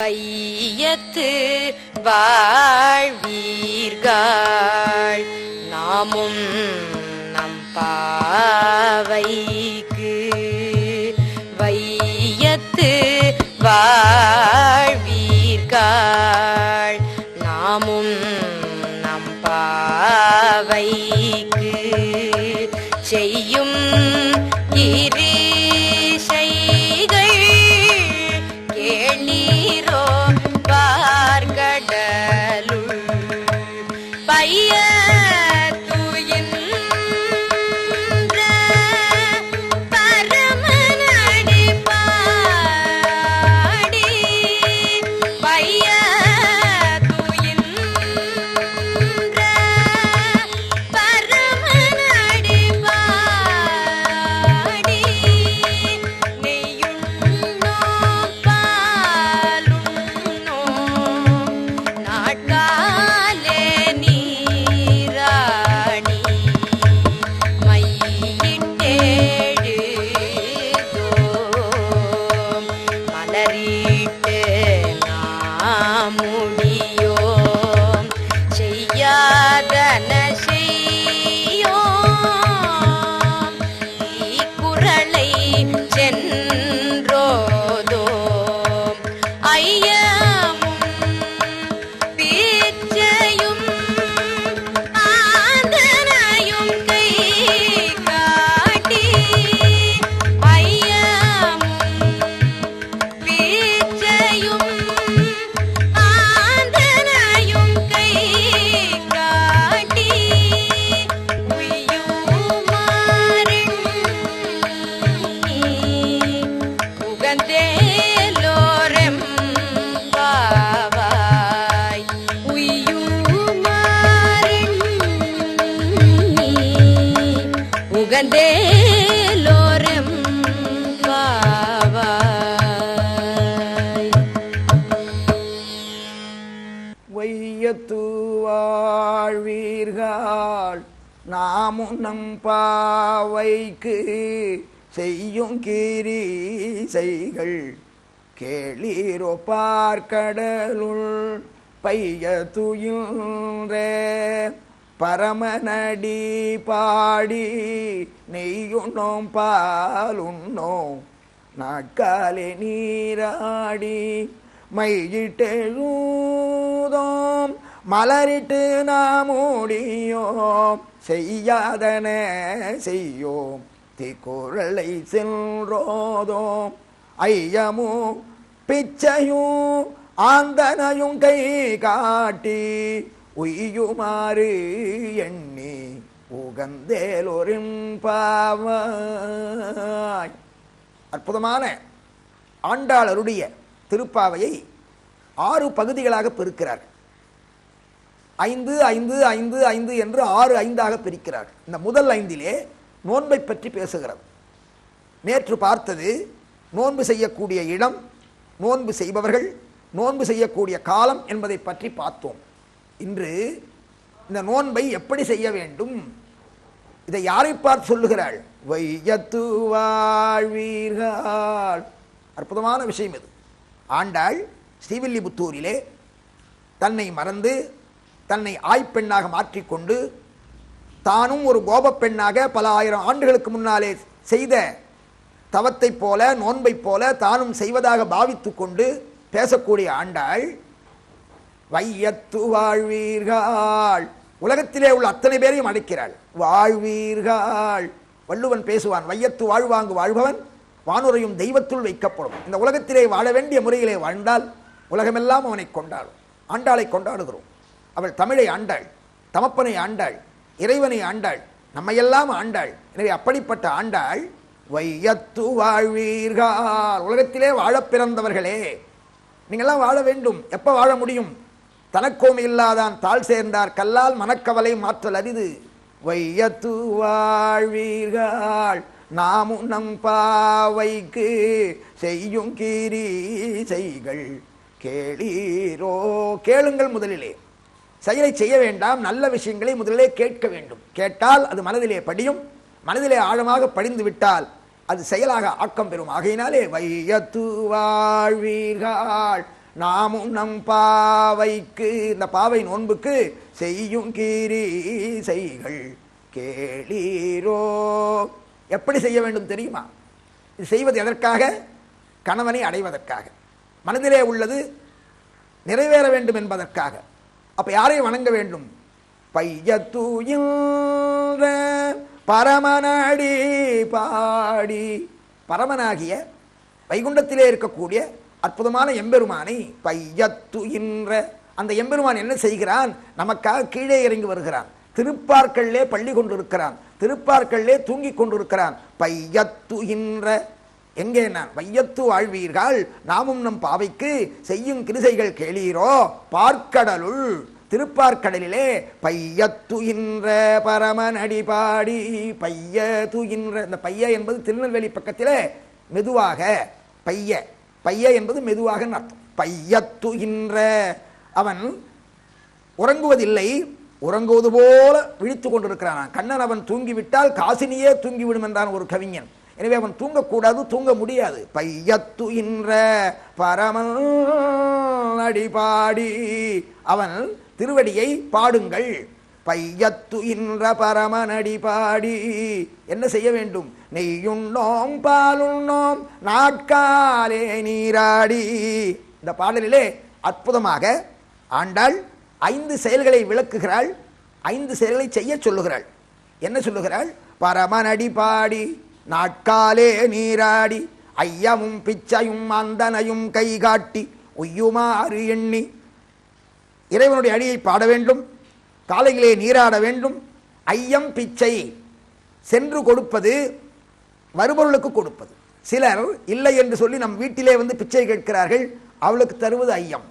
பையத்து வாழ்வீர்கள். நாமும் நம் பாவைக்கு வையத்து வாழ்வீர்கள். நாமும் நம் பாவைக்கு செய்யும் இரு நாமும் பாவைக்கு செய்யும் கீரி செய்கள் கேளீரோ பார்க்கடலுள் பைய துயுரே பரமநடி பாடி நெய்யுண்ணோம் பாலுண்ணோம் நாட்காலே நீராடி மையிட்டெழுதோம். மலரிட்டு நாம் ஓடியோம் செய்யாதன செய்யோம். திக்குரலை சென்றோதோம். ஐயமும் பிச்சையும் ஆந்தனையும் கை காட்டி உய்யுமாறு எண்ணி உகந்தேலொரின் பாவாய். அற்புதமான ஆண்டாளருடைய திருப்பாவையை ஆறு பகுதிகளாக பெருக்கிறார் ஐந்து ஐந்து ஐந்து ஐந்து என்று ஆறு ஐந்தாக பிரிக்கிறார். இந்த முதல் ஐந்திலே நோன்பை பற்றி பேசுகிறது. நேற்று பார்த்தது நோன்பு செய்யக்கூடிய இடம் நோன்பு செய்பவர்கள் நோன்பு செய்யக்கூடிய காலம் என்பதை பற்றி பார்த்தோம். இன்று இந்த நோன்பை எப்படி செய்ய வேண்டும்? இதை யாரை பார்த்து சொல்லுகிறாள்? வையத்து வாழ்வீர்கள். அற்புதமான விஷயம் இது. ஆண்டாள் ஸ்ரீவில்லிபுத்தூரிலே தன்னை மறந்து தன்னை ஆய்ப்பெண்ணாக மாற்றிக்கொண்டு தானும் ஒரு கோபப் பெண்ணாக பல ஆயிரம் ஆண்டுகளுக்கு முன்னாலே செய்த தவத்தைப் போல நோன்பைப் போல தானும் செய்வதாக பாவித்து கொண்டு பேசக்கூடிய ஆண்டாள் வையத்து வாழ்வீர்கள் உலகத்திலே உள்ள அத்தனை பேரையும் அடைக்கிறாள் வாழ்வீர்கள். வள்ளுவன் பேசுவான் வையத்து வாழ்வாங்கு வாழ்பவன் வானுரையும் தெய்வத்துள் வைக்கப்படும். இந்த உலகத்திலே வாழ வேண்டிய முறையிலே வாழ்ந்தால் உலகமெல்லாம் அவனை கொண்டாடும் ஆண்டாளை கொண்டாடுகிறோம். அவள் தமிழை ஆண்டாள் தமப்பனை ஆண்டாள் இறைவனை ஆண்டாள் நம்மையெல்லாம் ஆண்டாள். எனவே அப்படிப்பட்ட ஆண்டாள் வையத்து வாழ்வீர்கள் உலகத்திலே வாழப் பிறந்தவர்களே நீங்கள்லாம் வாழ வேண்டும். எப்போ வாழ முடியும்? தனக்கோம் இல்லாதான் தாழ் சேர்ந்தார். கல்லால் மனக்கவலை மாற்றல் அரிது. வையத்து வாழ்வீர்கள் நாமும் நம் பாவைக்கு செய்யும் கீரீசைகள் கேளீரோ. கேளுங்கள் முதலிலே. செயலை செய்ய வேண்டாம் நல்ல விஷயங்களை முதலிலே கேட்க வேண்டும். கேட்டால் அது மனதிலே படியும் மனதிலே ஆழமாக படிந்து விட்டால் அது செயலாக ஆக்கம் பெறும். ஆகையினாலே வையத்து வாழ்வீர்கள். நாமும் நம் பாவைக்கு இந்த பாவை நோன்புக்கு செய்யும் கீரி செய்கள் கேளீரோ. எப்படி செய்ய வேண்டும் தெரியுமா? இது செய்வது எதற்காக? கணவனை அடைவதற்காக. மனதிலே உள்ளது நிறைவேற வேண்டும் என்பதற்காக. அப்போ யாரை வணங்க வேண்டும்? பையத்தூயின்ற பரமனடி பாடி. பரமனாகிய வைகுண்டத்திலே இருக்கக்கூடிய அற்புதமான எம்பெருமானை பையத்துயின்ற அந்த எம்பெருமான் என்ன செய்கிறான்? நமக்காக கீழே இறங்கி வருகிறான். திருப்பார்க்கல்லே பள்ளி கொண்டிருக்கிறான். திருப்பார்க்கல்லே தூங்கி கொண்டிருக்கிறான். பையத்துயின்ற எங்கே நான்? வையத்து வாழ்வீர்கள். நாமும் நம் பாவைக்கு செய்யும் கிருசைகள் கேளீரோ? பார்க்கடலுள் திருப்பார்க்கடலிலே பையத்துயின்ற பரமனடி பாடி பைய துயின்ற இந்த பைய என்பது திருநெல்வேலி பக்கத்திலே மெதுவாக பைய பைய என்பது மெதுவாக அர்த்தம். பையத்துயின்ற அவன் உறங்குவதில்லை உறங்குவது போல விழித்து கொண்டிருக்கிறான் கண்ணன் அவன் தூங்கிவிட்டால் காசினியே தூங்கிவிடும் என்றான் ஒரு கவிஞன். எனவே அவன் தூங்கக்கூடாது தூங்க முடியாது. பையத்து இன்ற பரமல் அடிபாடி. அவன் திருவடியை பாடுங்கள். பையத்து இன்ற பரமனடி பாடி என்ன செய்ய வேண்டும்? நெய்யுண்ணோம் பாலுண்ணோம் நாட்காலே நீராடி. இந்த பாடலிலே அற்புதமாக ஆண்டாள் ஐந்து செயல்களை விளக்குகிறாள் ஐந்து செயல்களை செய்ய சொல்லுகிறாள். என்ன சொல்லுகிறாள்? பரமனடி பாடி நாட்காலே நீராடி ஐயமும் பிச்சையும் அந்தனையும் கை காட்டி உய்யுமாறு எண்ணி. இறைவனுடைய அடியை பாட வேண்டும் காலையிலே நீராட வேண்டும். ஐயம் பிச்சை சென்று கொடுப்பது வருபொருளுக்கு கொடுப்பது. சிலர் இல்லை என்று சொல்லி நம் வீட்டிலே வந்து பிச்சை கேட்கிறார்கள் அவளுக்கு தருவது ஐயம்.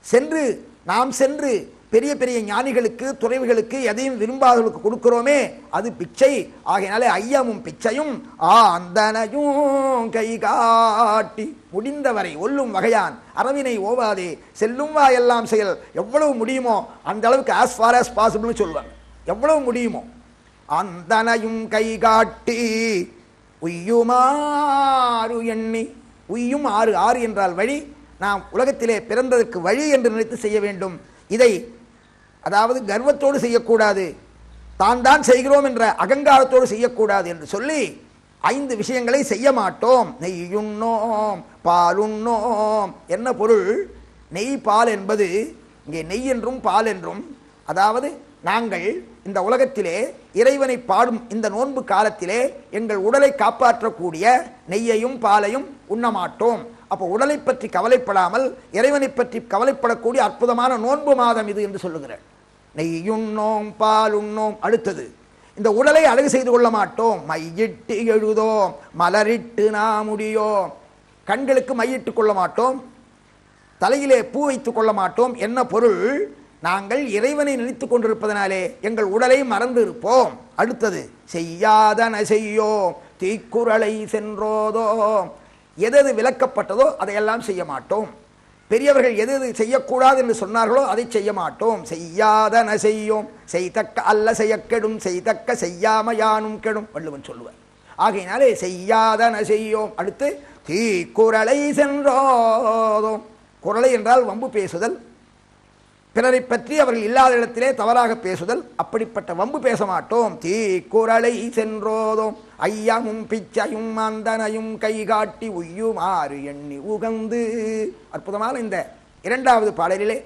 சென்று நாம் சென்று பெரிய பெரிய ஞானிகளுக்கு துறைவுகளுக்கு எதையும் விரும்பாதவர்களுக்கு கொடுக்கிறோமே அது பிச்சை. ஆகையினாலே ஐயமும் பிச்சையும் ஆ அந்தனையும் கை காட்டி முடிந்தவரை ஒல்லும் வகையான். அரவினை ஓவாதே செல்லும் வா எல்லாம் செயல். எவ்வளவு முடியுமோ அந்த அளவுக்கு ஆஸ் ஃபார் ஆஸ் பாசிபிள்னு சொல்லுவாங்க. எவ்வளவு முடியுமோ அந்தனையும் கை காட்டி உய்யுமாறு எண்ணி உய்யும் ஆறு ஆறு என்றால் வழி. நாம் உலகத்திலே பிறந்ததற்கு வழி என்று நினைத்து செய்ய வேண்டும். இதை அதாவது கர்வத்தோடு செய்யக்கூடாது தான் தான் செய்கிறோம் என்ற அகங்காரத்தோடு செய்யக்கூடாது என்று சொல்லி ஐந்து விஷயங்களை செய்ய மாட்டோம். நெய்யுண்ணோம் பாலுண்ணோம். என்ன பொருள்? நெய் பால் என்பது இங்கே நெய் என்றும் பால் என்றும் அதாவது நாங்கள் இந்த உலகத்திலே இறைவனை பாடும் இந்த நோன்பு காலத்திலே எங்கள் உடலை காப்பாற்றக்கூடிய நெய்யையும் பாலையும் உண்ண மாட்டோம். அப்போ உடலை பற்றி கவலைப்படாமல் இறைவனை பற்றி கவலைப்படக்கூடிய அற்புதமான நோன்பு மாதம் இது என்று சொல்லுகிறார். நெய்யுண்ணோம் பால் உண்ணோம் அடுத்தது. இந்த உடலை அழகு செய்து கொள்ள மாட்டோம். மையிட்டு எழுதோம். மலரிட்டு நாமுடியோம் கண்களுக்கு மையிட்டு கொள்ள மாட்டோம். தலையிலே பூ வைத்துக் கொள்ள மாட்டோம். என்ன பொருள்? நாங்கள் இறைவனை நினைத்து கொண்டிருப்பதனாலே எங்கள் உடலை மறந்து இருப்போம். அடுத்தது செய்யாதன செய்யோம். தீக்குறளை சென்றோதோம். எதது விலக்கப்பட்டதோ அதையெல்லாம் செய்ய மாட்டோம். பெரியவர்கள் எது எது செய்யக்கூடாது என்று சொன்னார்களோ அதை செய்ய மாட்டோம். செய்யாதன செய்யோம். செய்தக்க அல்ல செய்யக்கெடும் செய்தக்க செய்யாம யானும் கெடும் வள்ளுவன் சொல்லுவார். ஆகையினாலே செய்யாதன செய்யோம். அடுத்து தீ குரலை சென்றோதோம். குரலை என்றால் வம்பு பேசுதல் பிறரை பற்றி அவர்கள் இல்லாத இடத்திலே தவறாக பேசுதல் அப்படிப்பட்ட வம்பு பேச மாட்டோம். தீ குரலை சென்றோதோம். ஐயமும் பிச்சையும் மந்தனையும் கை காட்டி உய்யுமாறு எண்ணி உகந்து. அற்புதமான இந்த இரண்டாவது பாடலிலே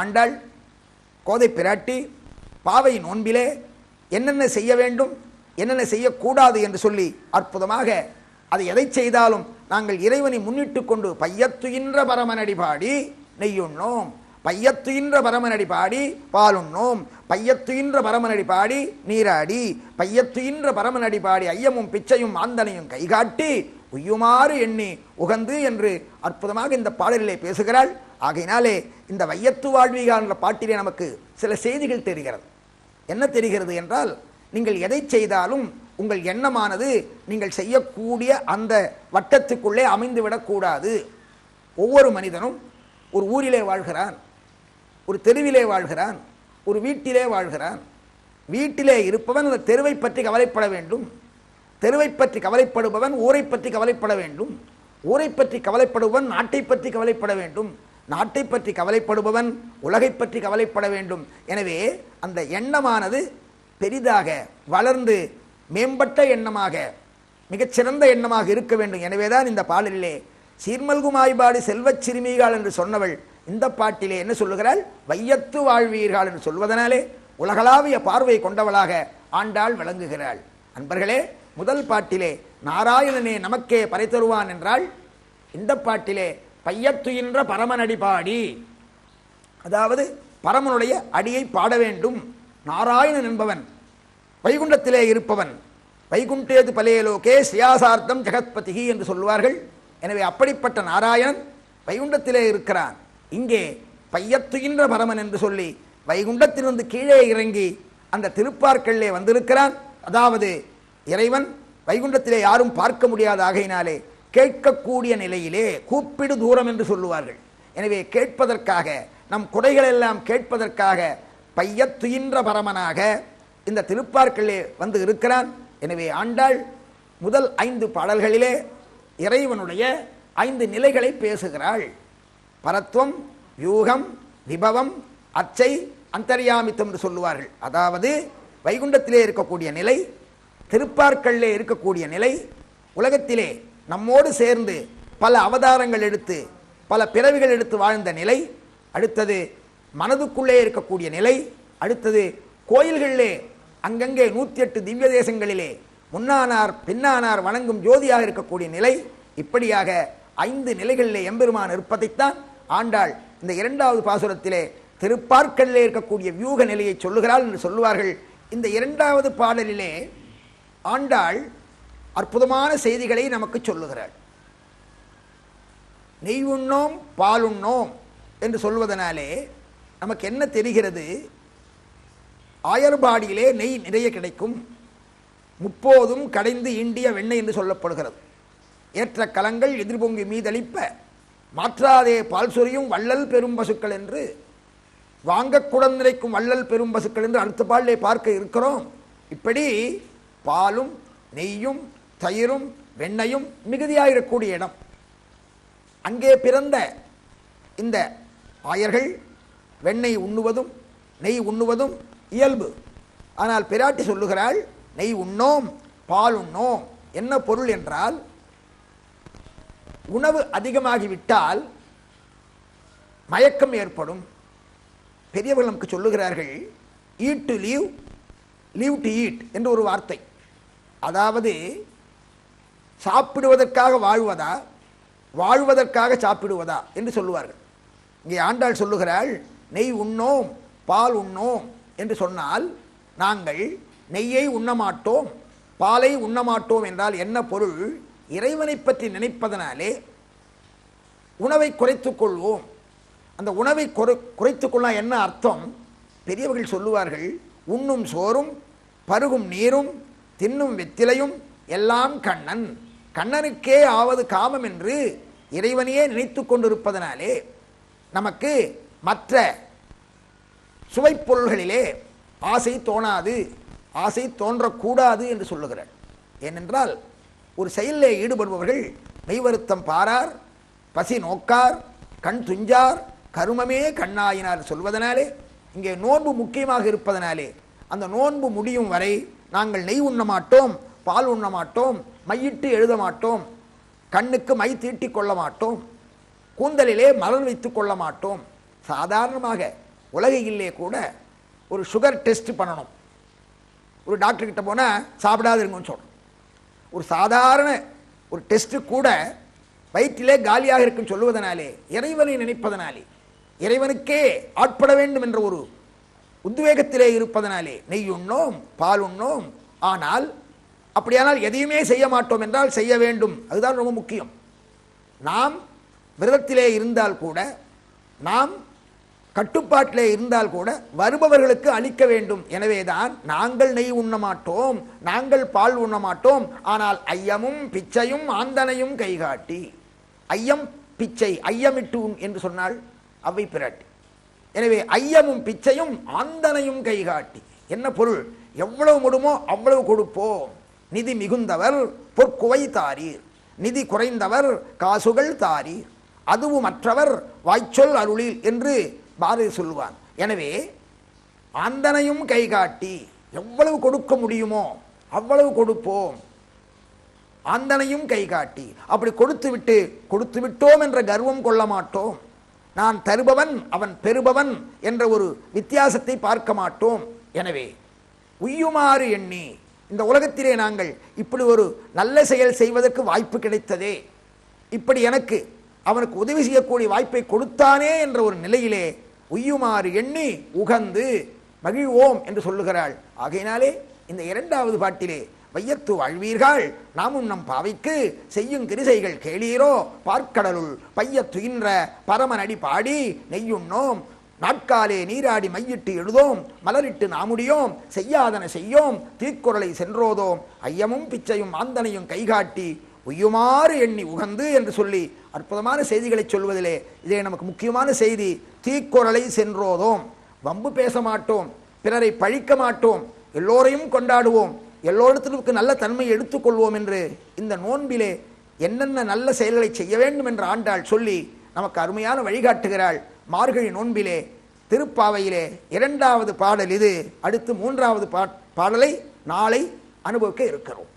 ஆண்டாள் கோதை பிராட்டி பாவை நோன்பிலே என்னென்ன செய்ய வேண்டும் என்னென்ன செய்யக்கூடாது என்று சொல்லி அற்புதமாக அதை எதை செய்தாலும் நாங்கள் இறைவனை முன்னிட்டு கொண்டு பையத்துயின்ற பரமனடி பாடி நெய்யுண்ணோம். பையத்துயின்ற பரமனடி பாடி பாலுண்ணோம். பையத்துயின்ற பரமனடி பாடி நீராடி. பையத்துயின்ற பரமனடி பாடி ஐயமும் பிச்சையும் ஆந்தனையும் கைகாட்டி உய்யுமாறு எண்ணி உகந்து என்று அற்புதமாக இந்த பாடலிலே பேசுகிறாள். ஆகையினாலே இந்த வையத்து வாழ்விகான்ற பாட்டிலே நமக்கு சில செய்திகள் தெரிகிறது. என்ன தெரிகிறது என்றால் நீங்கள் எதை செய்தாலும் உங்கள் எண்ணமானது நீங்கள் செய்யக்கூடிய அந்த வட்டத்துக்குள்ளே அமைந்துவிடக்கூடாது. ஒவ்வொரு மனிதனும் ஒரு ஊரிலே வாழ்கிறான். ஒரு தெருவிலே வாழ்கிறான் ஒரு வீட்டிலே வாழ்கிறான். வீட்டிலே இருப்பவன் அந்த தெருவை பற்றி கவலைப்பட வேண்டும். தெருவை பற்றி கவலைப்படுபவன் ஊரை பற்றி கவலைப்பட வேண்டும். ஊரை பற்றி கவலைப்படுபவன் நாட்டை பற்றி கவலைப்பட வேண்டும். நாட்டை பற்றி கவலைப்படுபவன் உலகை பற்றி கவலைப்பட வேண்டும். எனவே அந்த எண்ணமானது பெரிதாக வளர்ந்து மேம்பட்ட எண்ணமாக மிகச்சிறந்த எண்ணமாக இருக்க வேண்டும். எனவேதான் இந்த பாடலிலே சீர்மல்குமாய்பாடு செல்வச் சிறுமிகள் என்று சொன்னவள் இந்த பாட்டிலே என்ன சொல்லுகிறாள்? வையத்து வாழ்வீர்கள் என்று சொல்வதனாலே உலகளாவிய பார்வை கொண்டவளாக ஆண்டாள் விளங்குகிறாள். அன்பர்களே முதல் பாட்டிலே நாராயணனே நமக்கே பறை தருவான் என்றால் இந்த பாட்டிலே பையத்துயின்ற பரமனடி பாடி. அதாவது பரமனுடைய அடியை பாட வேண்டும். நாராயணன் என்பவன் வைகுண்டத்திலே இருப்பவன். வைகுண்டேது பலேலோகே சியாசார்த்தம் ஜெகத்பதிகி என்று சொல்லுவார்கள். எனவே அப்படிப்பட்ட நாராயணன் வைகுண்டத்திலே இருக்கிறான். இங்கே பையத்துகின்ற பரமன் என்று சொல்லி வைகுண்டத்திலிருந்து கீழே இறங்கி அந்த திருப்பார்க்கல்லே வந்திருக்கிறான். அதாவது இறைவன் வைகுண்டத்திலே யாரும் பார்க்க முடியாத ஆகையினாலே கேட்கக்கூடிய நிலையிலே கூப்பிடு தூரம் என்று சொல்லுவார்கள். எனவே கேட்பதற்காக நம் குடைகளெல்லாம் எல்லாம் கேட்பதற்காக பையத்துயின்ற பரமனாக இந்த திருப்பார்க்கல்லே வந்து இருக்கிறான். எனவே ஆண்டாள் முதல் ஐந்து பாடல்களிலே இறைவனுடைய ஐந்து நிலைகளை பேசுகிறாள். பரத்துவம் வியூகம் விபவம் அச்சை அந்தர்யாமித்தம் என்று சொல்லுவார்கள். அதாவது வைகுண்டத்திலே இருக்கக்கூடிய நிலை திருப்பார்களிலே இருக்கக்கூடிய நிலை உலகத்திலே நம்மோடு சேர்ந்து பல அவதாரங்கள் எடுத்து பல பிறவிகள் எடுத்து வாழ்ந்த நிலை அடுத்தது மனதுக்குள்ளே இருக்கக்கூடிய நிலை அடுத்தது கோயில்களிலே அங்கங்கே நூற்றி எட்டு திவ்ய தேசங்களிலே முன்னானார் பின்னானார் வணங்கும் ஜோதியாக இருக்கக்கூடிய நிலை இப்படியாக ஐந்து நிலைகளிலே எம்பெருமான் இருப்பதைத்தான் ஆண்டாள் இந்த இரண்டாவது பாசுரத்திலே திருப்பார்க்கல்லே இருக்கக்கூடிய வியூக நிலையை சொல்லுகிறாள் என்று சொல்லுவார்கள். இந்த இரண்டாவது பாடலிலே ஆண்டாள் அற்புதமான செய்திகளை நமக்கு சொல்லுகிறாள். நெய் உண்ணோம் பால் உண்ணோம் என்று சொல்வதனாலே நமக்கு என்ன தெரிகிறது? ஆயர்பாடியிலே நெய் நிறைய கிடைக்கும். முப்போதும் கடைந்து இண்டிய வெண்ணெய் என்று சொல்லப்படுகிறது. ஏற்ற கலங்கள் எதிர்பொங்கி மீதளிப்ப மாற்றாதே பால் சொரியும் வள்ளல் பெரும் பசுக்கள் என்று. வாங்க குடநிலைக்கும் வள்ளல் பெரும் பசுக்கள் என்று அடுத்த பாலிலே பார்க்க இருக்கிறோம். இப்படி பாலும் நெய்யும் தயிரும் வெண்ணையும் மிகுதியாயிடக்கூடிய இடம். அங்கே பிறந்த இந்த ஆயர்கள் வெண்ணெய் உண்ணுவதும் நெய் உண்ணுவதும் இயல்பு. ஆனால் பிராட்டி சொல்லுகிறாள் நெய் உண்ணோம் பால் உண்ணோம். என்ன பொருள் என்றால் உணவு அதிகமாகிவிட்டால் மயக்கம் ஏற்படும். பெரியவர்கள் நமக்கு சொல்லுகிறார்கள் eat to live live to eat என்று ஒரு வார்த்தை. அதாவது சாப்பிடுவதற்காக வாழ்வதா வாழ்வதற்காக சாப்பிடுவதா என்று சொல்லுவார்கள். இங்கே ஆண்டாள் சொல்லுகிறாள் நெய் உண்ணோம் பால் உண்ணோம் என்று சொன்னால் நாங்கள் நெய்யை உண்ணமாட்டோம் பாலை உண்ணமாட்டோம் என்றால் என்ன பொருள்? இறைவனை பற்றி நினைப்பதனாலே உணவை குறைத்துக்கொள்வோம் அந்த உணவை குறை குறைத்துக்கொள்ள என்ன அர்த்தம்? பெரியவர்கள் சொல்லுவார்கள் உண்ணும் சோறும் பருகும் நீரும் தின்னும் வெத்திலையும் எல்லாம் கண்ணன். கண்ணனுக்கே ஆவது காமம் என்று இறைவனையே நினைத்து கொண்டிருப்பதனாலே நமக்கு மற்ற சுவைப்பொருள்களிலே ஆசை தோணாது. ஆசை தோன்றக்கூடாது என்று சொல்லுகிறார். ஏனென்றால் ஒரு செயலில் ஈடுபடுபவர்கள் மெய்வருத்தம் பாரார் பசி நோக்கார் கண் துஞ்சார் கருமமே கண்ணாயினார் சொல்வதனாலே இங்கே நோன்பு முக்கியமாக இருப்பதனாலே அந்த நோன்பு முடியும் வரை நாங்கள் நெய் உண்ண மாட்டோம் பால் உண்ண மாட்டோம் மையிட்டு எழுத மாட்டோம் கண்ணுக்கு மை தீட்டிக் கொள்ள மாட்டோம் கூந்தலிலே மலர் வைத்து கொள்ள மாட்டோம். சாதாரணமாக உலகையிலே கூட ஒரு சுகர் டெஸ்ட் பண்ணணும். ஒரு டாக்டர் போனால் போனால் சாப்பிடாதுங்கன்னு சொல்கிறோம் ஒரு சாதாரண ஒரு டெஸ்ட்டு கூட வயிற்றிலே காலியாக இருக்குன்னு சொல்லுவதனாலே இறைவனை நினைப்பதனாலே இறைவனுக்கே ஆட்பட வேண்டும் என்ற ஒரு உத்வேகத்திலே இருப்பதனாலே நெய் உண்ணோம் பால் உண்ணோம். ஆனால் அப்படியானால் எதையுமே செய்ய மாட்டோம் என்றால் செய்ய வேண்டும். அதுதான் ரொம்ப முக்கியம். நாம் விரதத்திலே இருந்தால் கூட நாம் கட்டுப்பாட்டிலே இருந்தால் கூட வருபவர்களுக்கு அளிக்க வேண்டும். எனவேதான் நாங்கள் நெய் உண்ண மாட்டோம். நாங்கள் பால் உண்ண மாட்டோம். ஆனால் ஐயமும் பிச்சையும் ஆந்தனையும் கைகாட்டி. ஐயம் பிச்சை ஐயமிட்டு உண் என்று சொன்னால் அவை பிராட்டி எனவே ஐயமும் பிச்சையும் ஆந்தனையும் கைகாட்டி. என்ன பொருள்? எவ்வளவு முடியுமோ அவ்வளவு கொடுப்போம். நிதி மிகுந்தவர் பொற்குவை தாரீர். நிதி குறைந்தவர் காசுகள் தாரீர். அதுவும் மற்றவர் வாய்ச்சொல் அருளில் என்று பாரதி சொல்லுவான். எனவே ஆந்தனையும் கைகாட்டி எவ்வளவு கொடுக்க முடியுமோ அவ்வளவு கொடுப்போம். ஆந்தனையும் கைகாட்டி அப்படி கொடுத்து விட்டு கொடுத்து விட்டோம் என்ற கர்வம் கொள்ள மாட்டோம். நான் தருபவன் அவன் பெறுபவன் என்ற ஒரு வித்தியாசத்தை பார்க்க மாட்டோம். எனவே உய்யுமாறு எண்ணி இந்த உலகத்திலே நாங்கள் இப்படி ஒரு நல்ல செயல் செய்வதற்கு வாய்ப்பு கிடைத்ததே. இப்படி எனக்கு அவனுக்கு உதவி செய்யக்கூடிய வாய்ப்பை கொடுத்தானே என்ற ஒரு நிலையிலே உய்யுமாறு எண்ணி உகந்து மகிழ்வோம் என்று சொல்லுகிறாள். ஆகையினாலே இந்த இரண்டாவது பாட்டிலே வையத்து வாழ்வீர்கள் நாமும் நம் பாவைக்கு செய்யும் கிரிசைகள் கேளீரோ? பார்க்கடலுள் பையத்துயின்ற பரமனடி பாடி நெய்யுண்ணோம் நாட்காலே நீராடி மையிட்டு எழுதோம் மலரிட்டு நாமுடியோம் செய்யாதன செய்யோம் தீக்குறளை சென்றோதோம். ஐயமும் பிச்சையும் ஆந்தனையும் கைகாட்டி உய்யுமாறு எண்ணி உகந்து என்று சொல்லி அற்புதமான செய்திகளை சொல்வதிலே இதே நமக்கு முக்கியமான செய்தி தீக்குறளை சென்றோதோம். வம்பு பேச மாட்டோம் பிறரை பழிக்க மாட்டோம் எல்லோரையும் கொண்டாடுவோம் எல்லோரிடத்திற்கு நல்ல தன்மை எடுத்துக்கொள்வோம் என்று இந்த நோன்பிலே என்னென்ன நல்ல செயல்களை செய்ய வேண்டும் என்று ஆண்டாள் சொல்லி நமக்கு அருமையான வழிகாட்டுகிறாள். மார்கழி நோன்பிலே திருப்பாவையிலே இரண்டாவது பாடல் இது. அடுத்து மூன்றாவது பாடலை நாளை அனுபவிக்க இருக்கிறோம்.